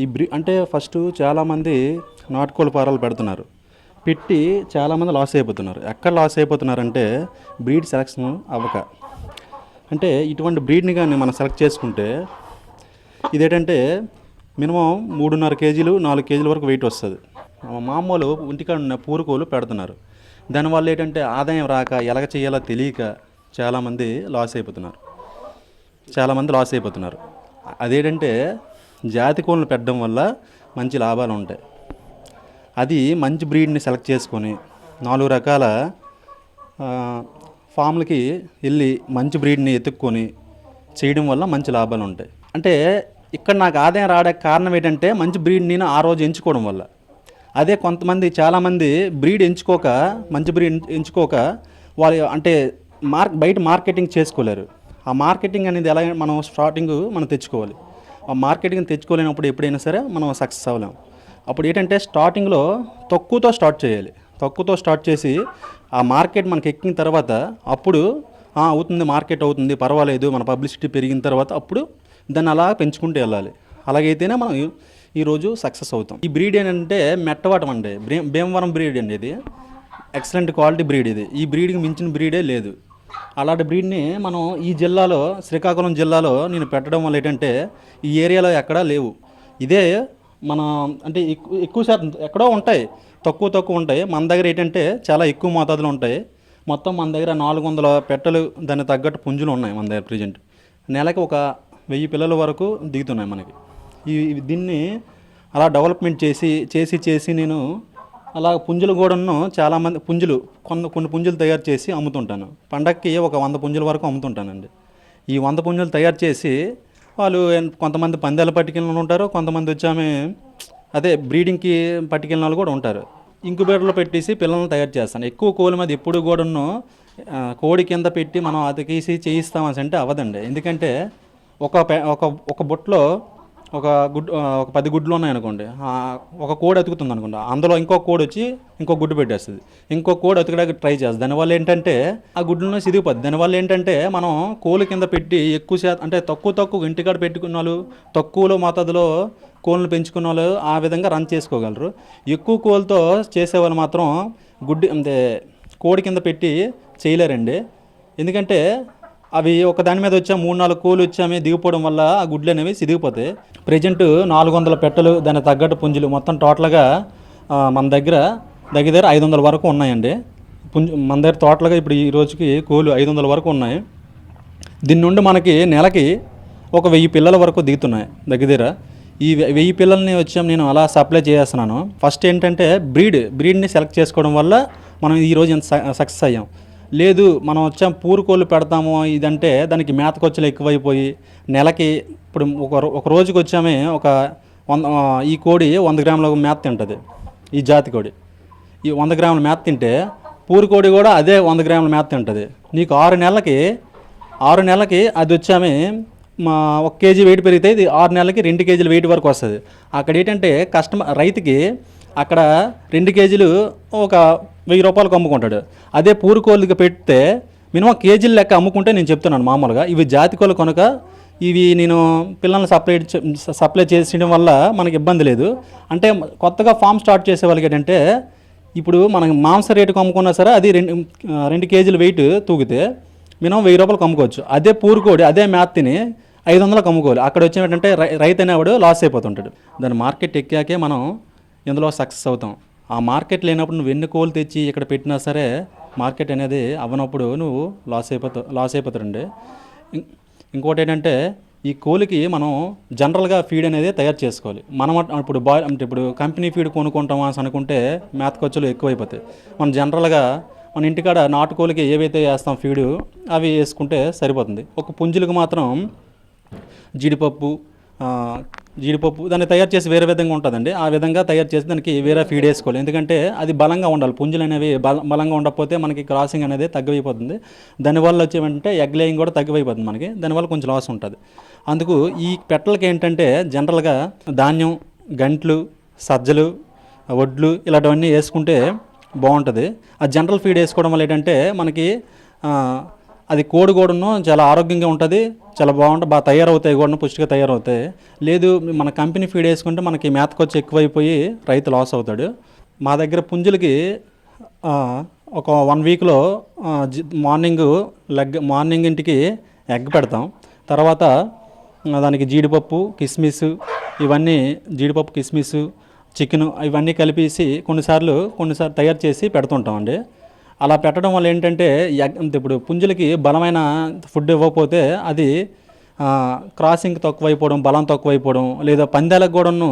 ఈ బ్రీ అంటే ఫస్ట్ చాలామంది నాటుకోళ్ళ ఫారాలు పెడుతున్నారు. పెట్టి చాలామంది లాస్ అయిపోతున్నారు. ఎక్కడ లాస్ అయిపోతున్నారంటే బ్రీడ్ సెలక్షన్ అవ్వక. అంటే ఇటువంటి బ్రీడ్ని కానీ మనం సెలెక్ట్ చేసుకుంటే ఇదేంటంటే మినిమం మూడున్నర కేజీలు నాలుగు కేజీల వరకు వెయిట్ వస్తుంది. మామూలు ఇంటికాడ ఉన్న పూరుకోలు పెడుతున్నారు. దానివల్ల ఏంటంటే ఆదాయం రాక ఎలాగ చేయాలో తెలియక చాలామంది లాస్ అయిపోతున్నారు. చాలామంది లాస్ అయిపోతున్నారు. అదేంటంటే జాతి కోళ్ళను పెట్టడం వల్ల మంచి లాభాలు ఉంటాయి. అది మంచి బ్రీడ్ని సెలెక్ట్ చేసుకొని నాలుగు రకాల ఫామ్లకి వెళ్ళి మంచి బ్రీడ్ని ఎత్తుక్కొని చేయడం వల్ల మంచి లాభాలు ఉంటాయి. అంటే ఇక్కడ నాకు ఆదాయం రావడానికి కారణం ఏంటంటే మంచి బ్రీడ్ నేను ఆ రోజు ఎంచుకోవడం వల్ల. అదే కొంతమంది చాలామంది బ్రీడ్ ఎంచుకోక మంచి బ్రీడ్ ఎంచుకోక వాళ్ళు అంటే మార్క్ బయట మార్కెటింగ్ చేసుకోలేరు. ఆ మార్కెటింగ్ అనేది ఎలా మనం స్టార్టింగ్ మనం తెచ్చుకోవాలి. ఆ మార్కెటింగ్ తెచ్చుకోలేనప్పుడు ఎప్పుడైనా సరే మనం సక్సెస్ అవ్వలేం. అప్పుడు ఏంటంటే స్టార్టింగ్లో తక్కువతో స్టార్ట్ చేయాలి. తక్కువతో స్టార్ట్ చేసి ఆ మార్కెట్ మనకి ఎక్కిన తర్వాత అప్పుడు అవుతుంది మార్కెట్ అవుతుంది పర్వాలేదు మన పబ్లిసిటీ పెరిగిన తర్వాత అప్పుడు దాన్ని అలా పెంచుకుంటూ వెళ్ళాలి. అలాగైతేనే మనం ఈ- ఈరోజు సక్సెస్ అవుతాం. ఈ బ్రీడ్ ఏంటంటే మెట్టవాటం అండి. భీమవరం బ్రీడ్ అండి ఇది. ఎక్సలెంట్ క్వాలిటీ బ్రీడ్ ఇది. ఈ బ్రీడ్కి మించిన బ్రీడే లేదు. అలాంటి బ్రీడ్ని మనం ఈ జిల్లాలో శ్రీకాకుళం జిల్లాలో నేను పెట్టడం వల్ల ఏంటంటే ఈ ఏరియాలో ఎక్కడా లేవు. ఇదే మన అంటే ఎక్కువ ఎక్కువ శాతం ఎక్కడో ఉంటాయి. తక్కువ తక్కువ ఉంటాయి. మన దగ్గర ఏంటంటే చాలా ఎక్కువ మోతాదులో ఉంటాయి. మొత్తం మన దగ్గర నాలుగు వందల పెట్టలు దానికి తగ్గట్టు పుంజులు ఉన్నాయి మన దగ్గర ప్రజెంట్. నెలకి ఒక వెయ్యి పిల్లల వరకు దిగుతున్నాయి మనకి. ఈ దీన్ని అలా డెవలప్మెంట్ చేసి చేసి చేసి నేను అలా పుంజులు కూడాను చాలామంది పుంజులు కొన్ని కొన్ని పుంజులు తయారు చేసి అమ్ముతుంటాను. పండక్కి ఒక వంద పుంజుల వరకు అమ్ముతుంటానండి. ఈ వంద పుంజులు తయారు చేసి వాళ్ళు కొంతమంది పందాల పట్టుకెళ్ళిన వాళ్ళు ఉంటారు కొంతమంది వచ్చి ఆమె అదే బ్రీడింగ్కి పట్టుకెళ్ళిన వాళ్ళు కూడా ఉంటారు. ఇంక్యుబేటర్లో పెట్టేసి పిల్లల్ని తయారు చేస్తాను. ఎక్కువ కోళ్ళ మీద ఎప్పుడు కూడాను కోడి కింద పెట్టి మనం అతికేసి చేయిస్తామని అంటే అవదండి ఎందుకంటే ఒక ఒక ఒక బుట్టలో ఒక గుడ్ ఒక పది గుడ్లు ఉన్నాయనుకోండి ఒక కోడి అతుకుతుంది అనుకోండి. అందులో ఇంకో కోడి వచ్చి ఇంకో గుడ్డు పెట్టేస్తుంది. ఇంకో కోడి అతుకడానికి ట్రై చేస్తుంది. దానివల్ల ఏంటంటే ఆ గుడ్లను సిదిగిపోద్ది దానివల్ల ఏంటంటే మనం కోళ్ళ కింద పెట్టి ఎక్కువ శాతం అంటే తక్కువ తక్కువ ఇంటికాడ పెట్టుకున్న వాళ్ళు తక్కువలో మోతాదులో కోళ్ళను పెంచుకున్న వాళ్ళు ఆ విధంగా రన్ చేసుకోగలరు. ఎక్కువ కోళ్ళతో చేసేవాళ్ళు మాత్రం గుడ్డి అంటే కోడి కింద పెట్టి చేయలేరండి. ఎందుకంటే అవి ఒక దాని మీద వచ్చా మూడు నాలుగు కోళ్ళు వచ్చామే దిగిపోవడం వల్ల ఆ గుడ్లు అనేవి సిదిగిపోతాయి. ప్రజెంట్ నాలుగు వందల పెట్టలు దానికి తగ్గట్టు పుంజులు మొత్తం టోటల్గా మన దగ్గర దగ్గర దగ్గర ఐదు వందల వరకు ఉన్నాయండి. పుంజు మన దగ్గర టోటల్గా ఇప్పుడు ఈ రోజుకి కోళ్ళు ఐదు వందల వరకు ఉన్నాయి. దీని నుండి మనకి నెలకి ఒక వెయ్యి పిల్లల వరకు దిగుతున్నాయి దగ్గర దగ్గర. ఈ వె- వెయ్యి పిల్లల్ని వచ్చాం నేను అలా సప్లై చేస్తున్నాను. ఫస్ట్ ఏంటంటే బ్రీడ్ బ్రీడ్ని సెలెక్ట్ చేసుకోవడం వల్ల మనం ఈరోజు ఎంత సక్సెస్ అయ్యాం. లేదు మనం వచ్చాం పూరు కోళ్ళు పెడతాము ఇదంటే దానికి మేత ఖర్చులు ఎక్కువైపోయి నెలకి ఇప్పుడు ఒక ఒక రోజుకి వచ్చామే ఒక వంద ఈ కోడి వంద గ్రాముల మేత తింటుంది ఈ జాతి కోడి. ఈ వంద గ్రాముల మేత తింటే పూరుకోడి కూడా అదే వంద గ్రాముల మేత తింటుంది. నీకు ఆరు నెలలకి ఆరు నెలలకి అది వచ్చామే మా ఒక కేజీ వెయిట్ పెరిగితే ఇది ఆరు నెలలకి రెండు కేజీలు వెయిట్ వరకు వస్తుంది. అక్కడ ఏంటంటే కస్టమర్ రైతుకి అక్కడ రెండు కేజీలు ఒక వెయ్యి రూపాయలకు అమ్ముకుంటాడు. అదే పూరుకోళ్ళకి పెడితే మినిమం కేజీలు లెక్క అమ్ముకుంటే నేను చెప్తున్నాను మామూలుగా. ఇవి జాతి కోళ్ళు కనుక ఇవి నేను పిల్లల్ని సప్లై సప్లై చేసేయడం వల్ల మనకి ఇబ్బంది లేదు. అంటే కొత్తగా ఫామ్ స్టార్ట్ చేసే వాళ్ళకి ఏంటంటే ఇప్పుడు మనం మాంస రేటుకు అమ్ముకున్నా సరే అది రెండు రెండు కేజీలు వెయిట్ తూగితే మినిమం వెయ్యి రూపాయలకు అమ్ముకోవచ్చు. అదే పూరుకోడి అదే మ్యాత్ తిని ఐదు వందలకు అమ్ముకోవాలి. అక్కడ వచ్చి ఏంటంటే రై- రైతు అనేవాడు లాస్ అయిపోతుంటాడు. దాని మార్కెట్ ఎక్కాకే మనం ఇందులో సక్సెస్ అవుతాం. ఆ మార్కెట్ లేనప్పుడు నువ్వు ఎన్ని కోళ్ళు తెచ్చి ఇక్కడ పెట్టినా సరే మార్కెట్ అనేది అవ్వనప్పుడు నువ్వు లాస్ అయిపోతా లాస్ అయిపోతారండి. ఇం- ఇంకోటి ఏంటంటే ఈ కోలికి మనం జనరల్గా ఫీడ్ అనేది తయారు చేసుకోవాలి. మనం ఇప్పుడు బాయ్ అంటే ఇప్పుడు కంపెనీ ఫీడ్ కొనుక్కుంటాం అని అనుకుంటే మేత ఖర్చులు ఎక్కువైపోతాయి. మనం జనరల్గా మన ఇంటికాడ నాటుకోలికి ఏవైతే వేస్తాం ఫీడు అవి వేసుకుంటే సరిపోతుంది. ఒక పుంజులకు మాత్రం జీడిపప్పు జీడిపప్పు దాన్ని తయారు చేసి వేరే విధంగా ఉంటుందండి. ఆ విధంగా తయారు చేసి దానికి వేరే ఫీడ్ వేసుకోవాలి. ఎందుకంటే అది బలంగా ఉండాలి. పుంజులు అనేవి బల బలంగా ఉండకపోతే మనకి క్రాసింగ్ అనేది తగ్గిపోతుంది. దానివల్ల వచ్చేమంటే ఎగ్ లేయింగ్ కూడా తగ్గిపోతుంది మనకి. దానివల్ల కొంచెం లాస్ ఉంటుంది. అందుకు ఈ పెట్టలకి ఏంటంటే జనరల్గా ధాన్యం గంట్లు సజ్జలు వడ్లు ఇలాంటివన్నీ వేసుకుంటే బాగుంటుంది. ఆ జనరల్ ఫీడ్ వేసుకోవడం వల్ల ఏంటంటే మనకి అది కోడి కూడాను చాలా ఆరోగ్యంగా ఉంటుంది చాలా బాగుంటాయి బాగా తయారవుతాయి కూడా పుష్టిగా తయారవుతాయి. లేదు మన కంపెనీ ఫీడ్ వేసుకుంటే మనకి మేత ఖర్చు ఎక్కువైపోయి రైతు లాస్ అవుతాడు. మా దగ్గర పుంజులకి ఒక వన్ వీక్లో మార్నింగ్ లెగ్ మార్నింగ్ ఇంటికి ఎగ్ పెడతాం. తర్వాత దానికి జీడిపప్పు కిస్మిస్ ఇవన్నీ జీడిపప్పు కిస్మిస్ చికెన్ ఇవన్నీ కలిపేసి కొన్నిసార్లు కొన్నిసార్లు తయారు చేసి పెడుతుంటామండి. అలా పెట్టడం వల్ల ఏంటంటే ఇప్పుడు పుంజులకి బలమైన ఫుడ్ ఇవ్వకపోతే అది క్రాసింగ్ తక్కువైపోవడం బలం తక్కువైపోవడం లేదా పందాలకు కూడాను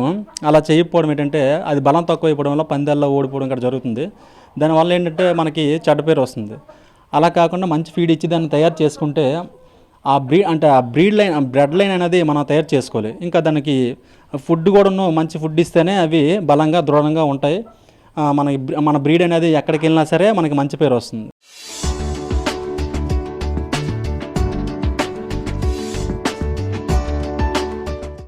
అలా చేయకపోవడం ఏంటంటే అది బలం తక్కువైపోవడం వల్ల పందాల్లో ఓడిపోవడం ఇక్కడ జరుగుతుంది. దానివల్ల ఏంటంటే మనకి చెడ్డ పేరు వస్తుంది. అలా కాకుండా మంచి ఫీడ్ ఇచ్చి దాన్ని తయారు చేసుకుంటే ఆ బ్రీ అంటే ఆ బ్రీడ్ లైన్ బ్రెడ్ లైన్ అనేది మనం తయారు చేసుకోవాలి. ఇంకా దానికి ఫుడ్ కూడాను మంచి ఫుడ్ ఇస్తేనే అవి బలంగా దృఢంగా ఉంటాయి. మన మన బ్రీడ్ అనేది ఎక్కడికి వెళ్ళినా సరే మనకి మంచి పేరు వస్తుంది.